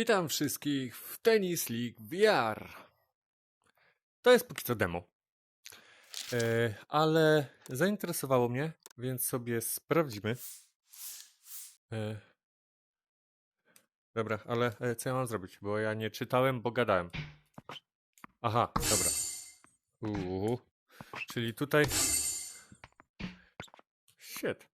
Witam wszystkich w Tennis League VR. To jest póki co demo. E, ale zainteresowało mnie, więc sobie sprawdzimy. E, dobra, ale e, co ja mam zrobić? Bo ja nie czytałem, bo gadałem. Aha, dobra. Uuu. Czyli tutaj. Shit.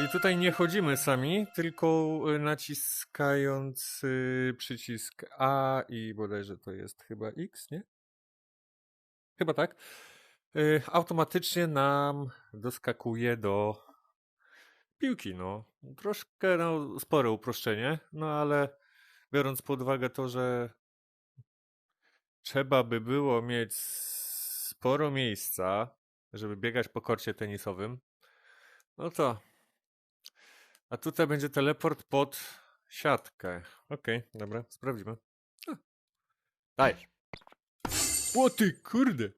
Czyli tutaj nie chodzimy sami, tylko y, naciskając y, przycisk A i bodajże to jest chyba X, nie? Chyba tak. Y, automatycznie nam doskakuje do piłki, no. Troszkę, no, spore uproszczenie, no ale biorąc pod uwagę to, że trzeba by było mieć sporo miejsca, żeby biegać po korcie tenisowym, no to a tutaj będzie teleport pod siatkę. Okej, dobra, sprawdzimy. A. Dajesz. O ty, kurde.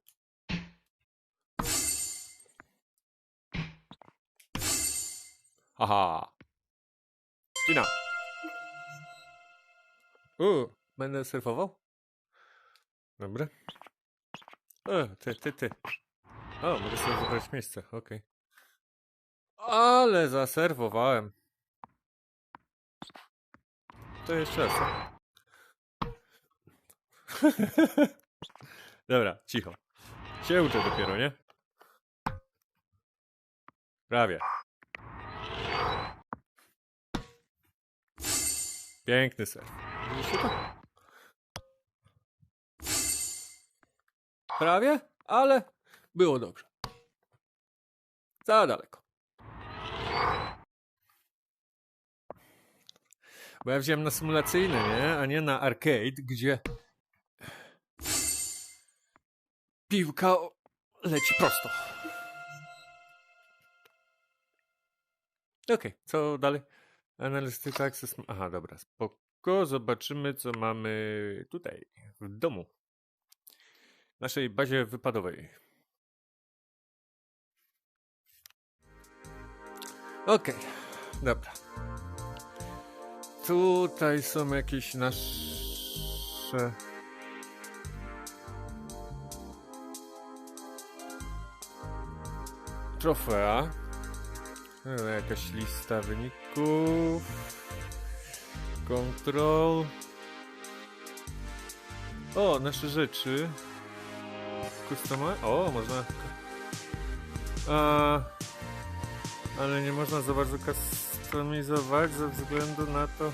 Aha. Cina. U, będę surfował? Dobra. O, ty, ty, ty. O, mogę sobie wybrać miejsce, okej. Ale zaserwowałem. To jeszcze raz. Dobra, cicho. Się uczę dopiero, nie? Prawie. Piękny ser. Prawie, ale było dobrze. Za daleko. Bo ja wziąłem na symulacyjne, nie? A nie na arcade, gdzie piłka leci prosto. Okej, co dalej? Analityka access... Aha, dobra, spoko. Zobaczymy, co mamy tutaj, w domu. W naszej bazie wypadowej. Okej, dobra. Tutaj są jakieś nasze... Trofea. No, Jakaś lista wyników. Kontrol. O, nasze rzeczy. Customa. O, można. A, ale nie można za bardzo kustomizować ze względu na to,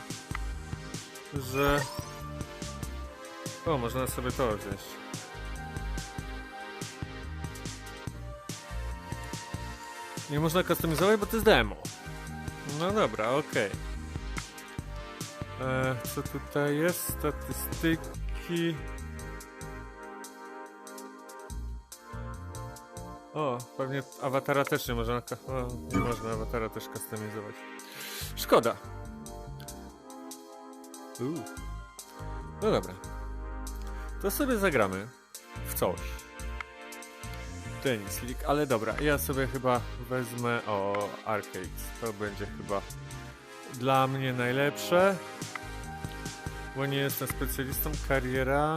że. O, można sobie to wziąć. Nie można kustomizować, bo to jest demo. No dobra, okej. E, Co tutaj jest? Statystyki. O, pewnie awatara też nie można. O, nie można awatara też kustomizować. Szkoda. Uuu. No dobra. To sobie zagramy w coś. Tennis League, ale dobra, ja sobie chyba wezmę o Arcade. To będzie chyba dla mnie najlepsze. Bo nie jestem specjalistą. Kariera.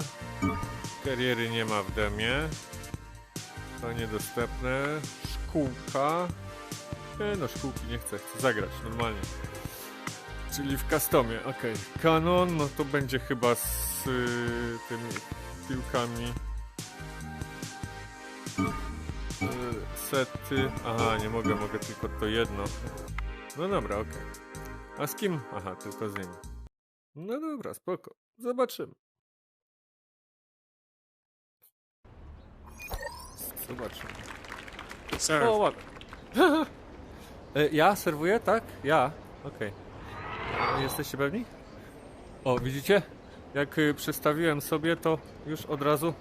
Kariery nie ma w demie. To niedostępne. Szkółka. Nie, no szkółki nie chcę, chcę zagrać normalnie. Czyli w customie, okej. Kanon, no to będzie chyba z y, tymi piłkami. Y, sety. Aha, nie mogę, mogę tylko to jedno. No dobra, okej. A z kim? Aha, tylko z nim. No dobra, spoko. Zobaczymy. Zobaczymy. Sir, O, ładnie. E, ja serwuję, tak? Ja. Okej. E, Jesteście pewni? O, widzicie? Jak y, przestawiłem sobie, to już od razu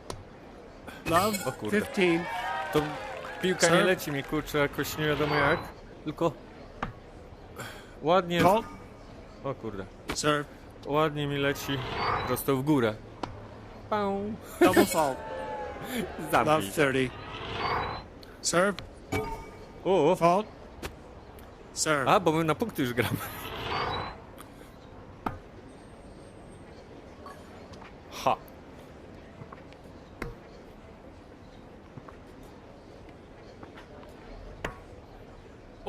love O kurde. 15. to piłka nie Sir? leci mi kurczę jakoś nie wiadomo jak, tylko ładnie. Call. O kurde. Sir, Ładnie mi leci prosto w górę. Pał. double fault. Love Zamknij. 30. Sir, O, fault. Sir, a bo my na punkty już gramy.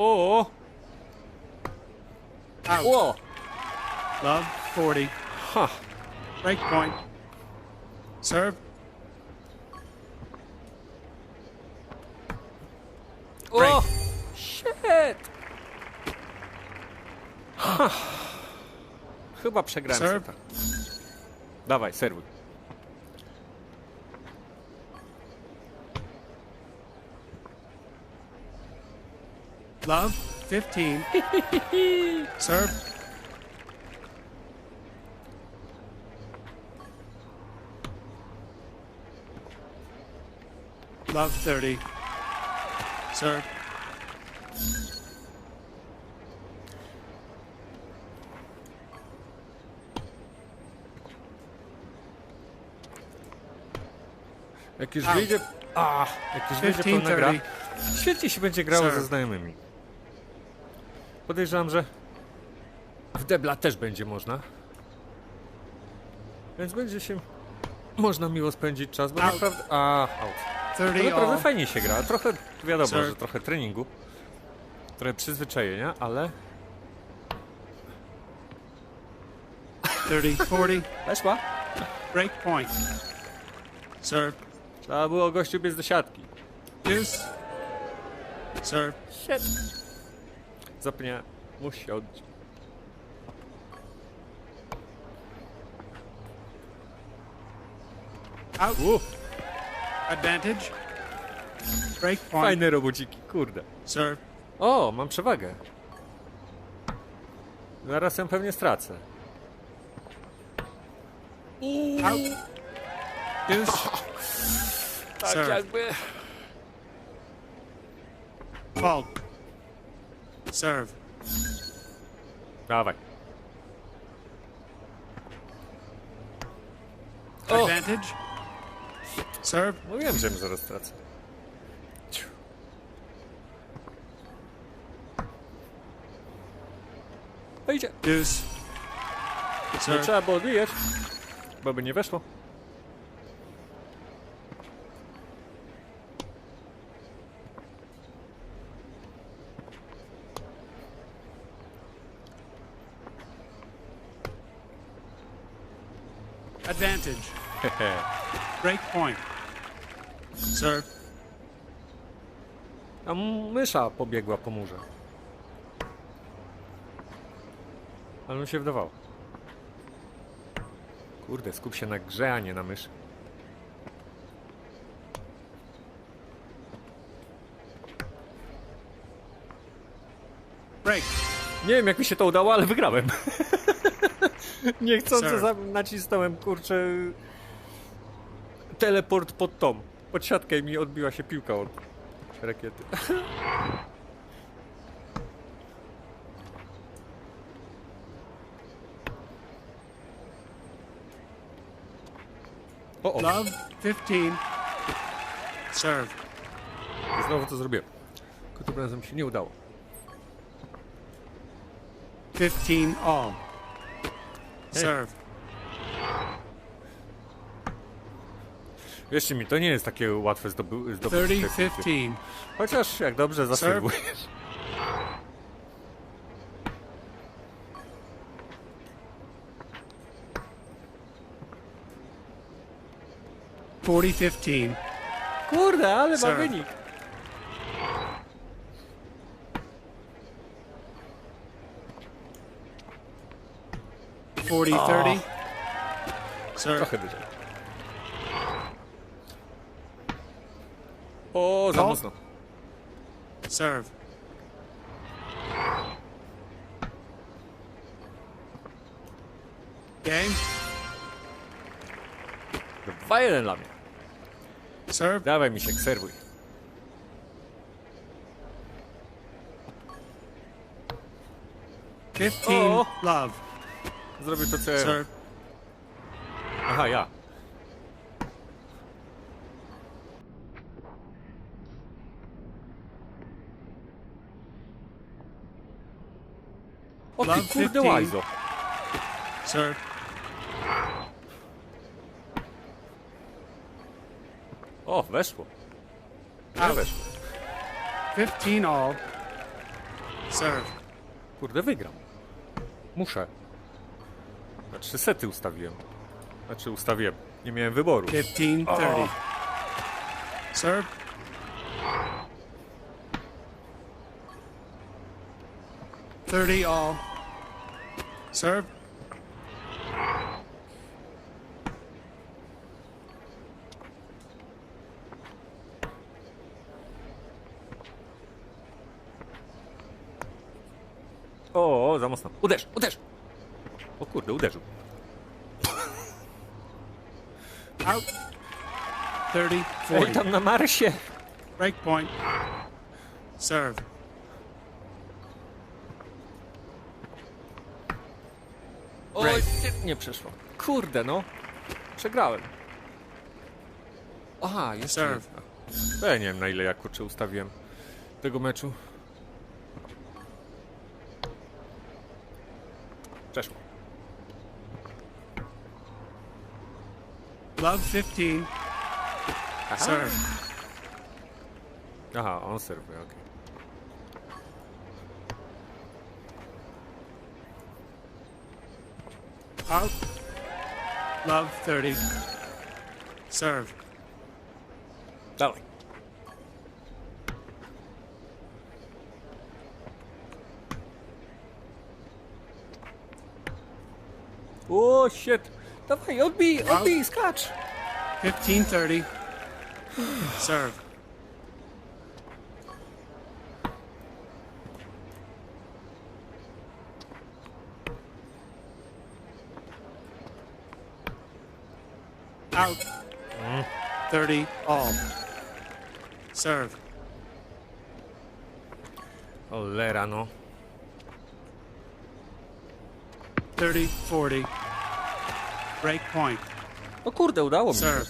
O! Out. O! Love, 40. Ha! Break point. Serve. O! Shit! Ha. Chyba przegrałem Serve. seta. Dawaj, serwuj. Love, 15. Serve. Love, 30. Serve. Jak już Out. wyjdzie... A, jak już wyjdzie 15, pełna gra, 30. świetnie się będzie grało Sir. ze znajomymi. Podejrzewam, że w debla też będzie można. Więc będzie się można miło spędzić czas, bo Out. naprawdę... A, out. To 30 naprawdę fajnie się gra. Trochę, wiadomo, Sir. że trochę treningu, trochę przyzwyczajenia, ale 30, 40. weszła. Break point. Serve. Trzeba było gościu biec do siatki. Deuce. Serve. Shit. Zapomniałem. Musi odbić. Out. Advantage. Break point. fajne robociki, kurde. Serve. O, mam przewagę. Zaraz ją pewnie stracę. Out. Deuce. Tak Sir. jakby... Fault. Serve. Dawaj. O, Advantage. Serve. mówiłem, że ją zaraz stracę. Ciu. Wejdzie. Deuce. Nie Serve. trzeba było odbijać, bo by nie weszło. Advantage. Break point. Serve. A mysza pobiegła po murze. Ale mi się wydawało. Kurde, skup się na grze, a nie na myszy. Break. Nie wiem, jak mi się to udało, ale wygrałem. Niechcący nacisnąłem, kurczę, teleport pod tom. Pod siatkę i mi odbiła się piłka od rakiety. O, o, Love. 15. Serve. znowu to zrobiłem. Tylko tym razem się nie udało. 15 all. Serve. Wierzcie mi, to nie jest takie łatwe zdoby- zdobyć 30 te punkty. 15. Chociaż jak dobrze zaserwujesz. Forty fifteen. Kurde, ale ma wynik. Forty thirty. Serve. Trochę wyżej. O, za mocno. Serve. Game. 2-1 dla mnie. Serve. Dawaj mi się, serwuj. Fifteen. O. Love. Zrobię to, co ja... Serve. Aha, ja. O ty kurde 15. łajzo. Serve. O, weszło. Nie Out. weszło. Fifteen all. Serve. Kurde, wygram. Muszę. Na trzy sety ustawiłem. Znaczy ustawiłem. Nie miałem wyboru. 15 30. Serve. Thirty all. Serve. O, za mocno. Uderz, uderz! Kurde, uderzył. Out. 30 Ej, 40. tam na Marsie! Break point. Serve. Oj, nie, nie przeszło. Kurde, no. Przegrałem. Aha, jeszcze Serve. Ja nie wiem na ile ja kurczę ustawiłem tego meczu. Love 15. Aha, Serve. Aha on serwuje, okej. Out. Love 30. Serve. Dalej. O, oh, shit! Dawaj, odbij, odbij, skacz! 15 30. Serve. Out. 30 all. Serve. Cholera, no. 30 40. Break point. O kurde, udało mi się. Serve.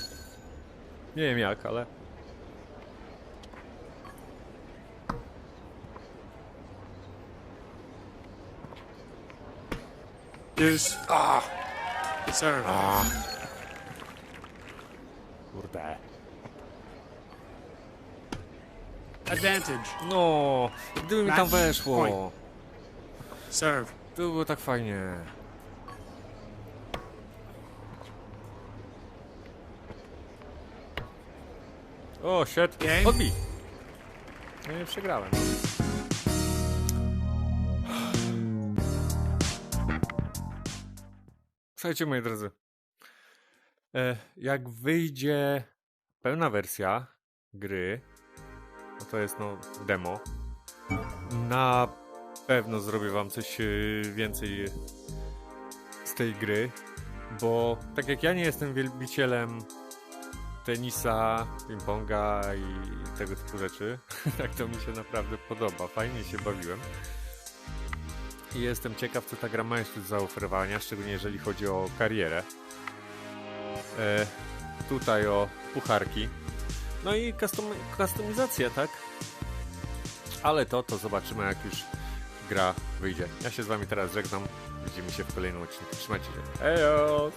Nie wiem jak, ale... Deuce. Serve. Kurde. Advantage. No, gdyby mi tam Match weszło. point. Serve. To było tak fajnie. O, shit. Game. Odbij. No nie przegrałem. Słuchajcie, moi drodzy. E, jak wyjdzie pełna wersja gry, no to jest no demo, na pewno zrobię wam coś e, więcej z tej gry, bo tak jak ja nie jestem wielbicielem tenisa, ping-ponga i tego typu rzeczy, tak to mi się naprawdę podoba. Fajnie się bawiłem. I jestem ciekaw, co ta gra ma jeszcze do zaoferowania, szczególnie jeżeli chodzi o karierę. E, tutaj o pucharki. No i custom, tak? Ale to, to zobaczymy, jak już gra wyjdzie. Ja się z wami teraz żegnam. Widzimy się w kolejnym odcinku. Trzymajcie się. Hejo!